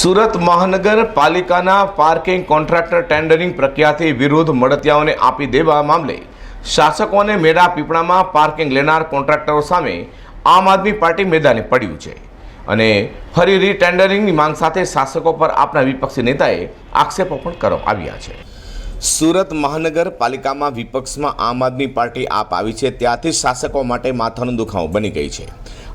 સુરત મહાનગરપાલિકાના parking contractor tendering પ્રક્રિયાથી વિરુદ્ધ મળતિયાઓને આપી દેવા મામલે શાસકોને મેળા પીપળામાં પાર્કિંગ લેનાર કોન્ટ્રાક્ટરો સામે આમ આદમી પાર્ટી મેદાને પડ્યું છે. અને ફરી રીટેન્ડરિંગની માંગ સાથે શાસકો પર આપના વિપક્ષી નેતાએ આક્ષેપો પણ કરવામાં આવ્યા છે. સુરત મહાનગરપાલિકામાં વિપક્ષમાં આમ આદમી પાર્ટી આપ આવી છે, ત્યાંથી શાસકો માટે માથાનો દુખાવો બની ગઈ છે.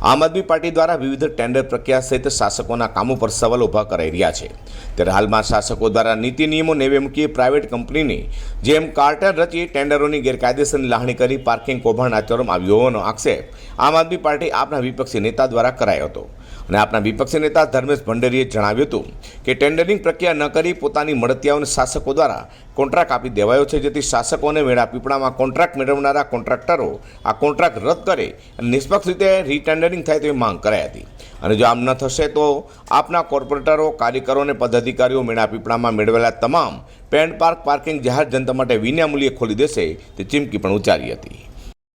આમ આદમી પાર્ટી દ્વારા વિવિધ ટેન્ડર પ્રક્રિયા સહિત શાસકોના કામો પર સવાલ ઊભા કરાઈ રહ્યા છે. ત્યારે હાલમાં શાસકો દ્વારા નીતિ નિયમો નેવે મૂકી પ્રાઇવેટ કંપનીની જેમ કાર્ટર રચી ટેન્ડરોની ગેરકાયદેસરની લાહણી કરી પાર્કિંગ કૌભાંડ આચરવામાં આવ્યું હોવાનો આક્ષેપ આમ આદમી પાર્ટી આપના વિપક્ષી નેતા દ્વારા કરાયો હતો. અને આપના વિપક્ષી નેતા ધર્મેશ ભંડેરીએ જણાવ્યું હતું કે ટેન્ડરિંગ પ્રક્રિયા ન કરી પોતાની મળતિયાઓને શાસકો દ્વારા કોન્ટ્રાક્ટ આપી દેવાયો છે, જેથી શાસકોને વેળા પીપળામાં કોન્ટ્રાક્ટ મેળવનારા કોન્ટ્રાક્ટરો આ કોન્ટ્રાક્ટ રદ કરે અને નિષ્પક્ષ રીતે રીટેન્ડરિંગ થાય તેવી માંગ કરાઈ હતી. અને જો આમ ન થશે તો આપના કોર્પોરેટરો, કાર્યકરો અને પદાધિકારીઓ મેળા પીપળામાં મેળવેલા તમામ પેન્ટ પાર્ક પાર્કિંગ જાહેર જનતા માટે વિનામૂલ્યે ખોલી દેશે તે ચીમકી પણ ઉચ્ચારી હતી.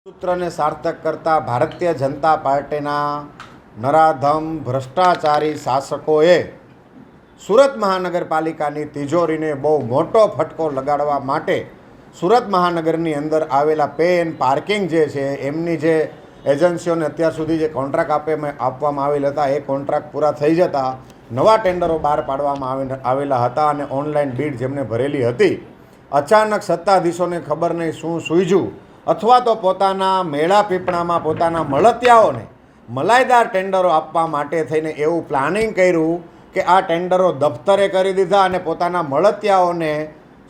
સૂત્રને સાર્થક કરતા ભારતીય જનતા પાર્ટીના નરાધમ ભ્રષ્ટાચારી શાસકોએ સુરત મહાનગરપાલિકાની તિજોરીને બહુ મોટો ફટકો લગાડવા માટે સુરત મહાનગરની અંદર આવેલા પે એન્ડ પાર્કિંગ જે છે, એમની જે એજન્સીઓને અત્યાર સુધી જે કોન્ટ્રાક્ટ આપે આપવામાં આવેલ હતા, એ કોન્ટ્રાક્ટ પૂરા થઈ જતા નવા ટેન્ડરો બહાર પાડવામાં આવે- આવેલા હતા અને ઓનલાઈન બીડ જેમને ભરેલી હતી. અચાનક સત્તાધીશોને ખબર નહીં શું સૂઝ્યું અથવા તો પોતાના મેળા પીપણામાં પોતાના મળતિયાઓને મલાઈદાર ટેન્ડરો આપવા માટે થઈને એવું પ્લાનિંગ કર્યું કે આ ટેન્ડરો દફતરે કરી દીધા અને પોતાના મળતિયાઓને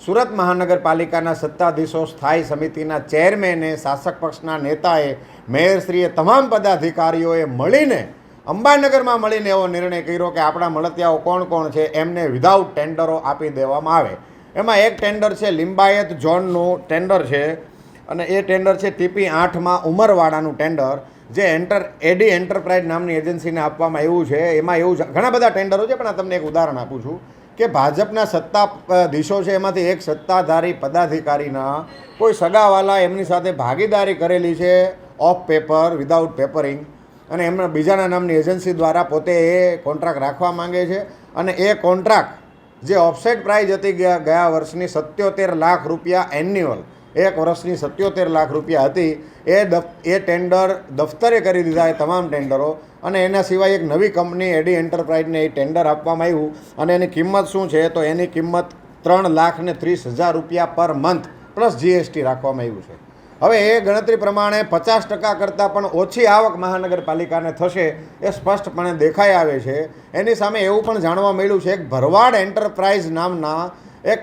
સુરત મહાનગરપાલિકાના સત્તાધીશો, સ્થાયી સમિતિના ચેરમેને શાસક પક્ષના નેતાએ, મેયરશ્રીએ તમામ પદાધિકારીઓએ મળીને, અંબાનગરમાં મળીને એવો નિર્ણય કર્યો કે આપણા મળતિયાઓ કોણ કોણ છે એમને વિધાઉટ ટેન્ડરો આપી દેવામાં આવે. એમાં એક ટેન્ડર છે લિંબાયત ઝોનનું ટેન્ડર છે અને એ ટેન્ડર છે ટીપી આઠમાં ઉમરવાડાનું ટેન્ડર. જે એન્ટર એડી એન્ટરપ્રાઇઝ નામની એજન્સીને આપવામાં આવ્યું છે, એમાં એવું છે- ઘણા બધા ટેન્ડરો છે, પણ આ તમને એક ઉદાહરણ આપું છું કે ભાજપના સત્તાધીશો છે, એમાંથી એક સત્તાધારી પદાધિકારીના કોઈ સગાવાલા એમની સાથે ભાગીદારી કરેલી છે ઓફ પેપર વિધાઉટ પેપરિંગ અને એમના બીજાના નામની એજન્સી દ્વારા પોતે એ કોન્ટ્રાક્ટ રાખવા માંગે છે, અને એ કોન્ટ્રાક્ટ જે ઓફસેટ પ્રાઇઝ હતી ગયા ગયા વર્ષની સત્યોતેર લાખ રૂપિયા એન્યુઅલ એક વર્ષની સત્યોતેર લાખ રૂપિયા હતી. એ દફ, એ ટેન્ડર દફતરે કરી દીધા એ તમામ ટેન્ડરો અને એના સિવાય એક નવી કંપની, એડી એન્ટરપ્રાઇઝને એ ટેન્ડર આપવામાં આવ્યું અને એની કિંમત શું છે? તો એની કિંમત ત્રણ લાખ ને ત્રીસ હજાર રૂપિયા પર મંથ પ્લસ જીએસટી રાખવામાં આવ્યું છે. હવે એ ગણતરી પ્રમાણે પચાસ ટકા કરતાં પણ ઓછી આવક મહાનગરપાલિકાને થશે એ સ્પષ્ટપણે દેખાઈ આવે છે. એની સામે એવું પણ જાણવા મળ્યું છે એક ભરવાડ એન્ટરપ્રાઇઝ નામના એક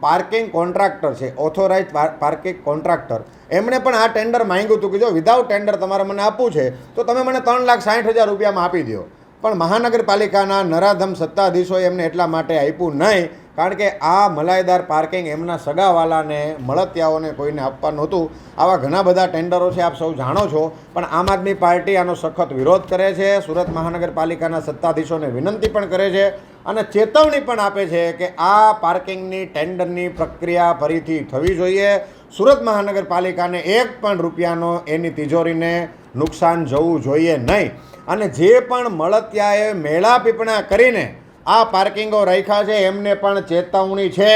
પાર્કિંગ કોન્ટ્રાક્ટર છે ઓથોરાઇઝ પાર્કિંગ કોન્ટ્રાક્ટર. એમણે પણ આ ટેન્ડર માંગ્યું હતું કે જો વિધાઉટ ટેન્ડર તમારે મને આપવું છે, તો તમે મને ત્રણ લાખ સાઠ હજાર રૂપિયામાં આપી દો પણ મહાનગરપાલિકાના નરાધમ સત્તાધીશોએ એમને એટલા માટે આપ્યું નહીં કારણ કે આ મલાઈદાર પાર્કિંગ એમના સગાવાલાને, મળતિયાઓને કોઈને આપવાનું હતું આવા ઘણા બધા ટેન્ડરો છે, આપ સૌ જાણો છો. પણ આમ આદમી પાર્ટી આનો સખત વિરોધ કરે છે. સુરત મહાનગરપાલિકાના સત્તાધીશોને વિનંતી પણ કરે છે અને ચેતવણી પણ આપે છે કે આ પાર્કિંગની ટેન્ડરની પ્રક્રિયા ફરીથી થવી જોઈએ. સુરત મહાનગરપાલિકાને એક પણ રૂપિયાનો એની તિજોરીને નુકસાન જવું જોઈએ નહીં. અને જે પણ મળતિયાએ મેળા પીપણા કરીને આ પાર્કિંગો રાખ્યા છે, એમને પણ ચેતવણી છે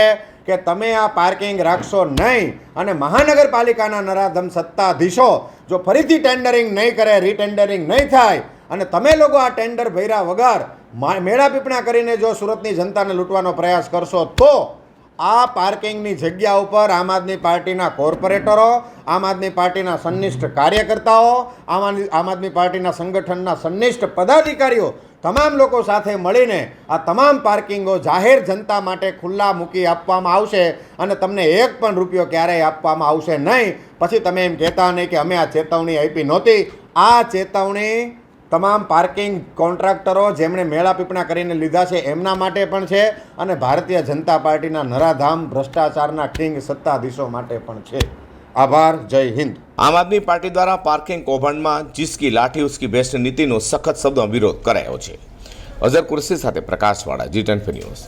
કે તમે આ પાર્કિંગ રાખશો નહીં. અને મહાનગરપાલિકાના નરાધમ સત્તાધીશો જો ફરીથી ટેન્ડરિંગ નહીં કરે, રીટેન્ડરિંગ નહીં થાય, અને તમે લોકો આ ટેન્ડર ભર્યા વગર મેળા પીપણા કરીને જો સુરતની જનતાને લૂંટવાનો પ્રયાસ કરશો, તો આ પાર્કિંગની જગ્યા ઉપર આમ આદમી પાર્ટીના કોર્પોરેટરો, આમ આદમી પાર્ટીના સંનિષ્ઠ કાર્યકર્તાઓ, આમ આદમી પાર્ટીના સંગઠનના સંનિષ્ઠ પદાધિકારીઓ તમામ લોકો સાથે મળીને આ તમામ પાર્કિંગો જાહેર જનતા માટે ખુલ્લા મૂકી આપવામાં આવશે અને તમને એક પણ રૂપિયો ક્યારેય આપવામાં આવશે નહીં. પછી તમે એમ કહેતા નહીં કે અમે આ ચેતવણી આપી નહોતી. આ ચેતવણી તમામ પાર્કિંગ કોન્ટ્રાક્ટરો જેમણે મેળા પીપણા કરીને લીધા છે, એમના માટે પણ છે અને ભારતીય જનતા પાર્ટીના નરાધામ ભ્રષ્ટાચારના કિંગ સત્તાધીશો માટે પણ છે. આભાર, જય હિન્દ. આમ આદમી પાર્ટી દ્વારા પાર્કિંગ કૌભાંડમાં જીસકી લાઠી ઉસકી બેસ્ટ નીતિનો સખત શબ્દો વિરોધ કરાયો છે. અઝર કુરસી સાથે પ્રકાશવાળા જી ટેન ન્યૂઝ.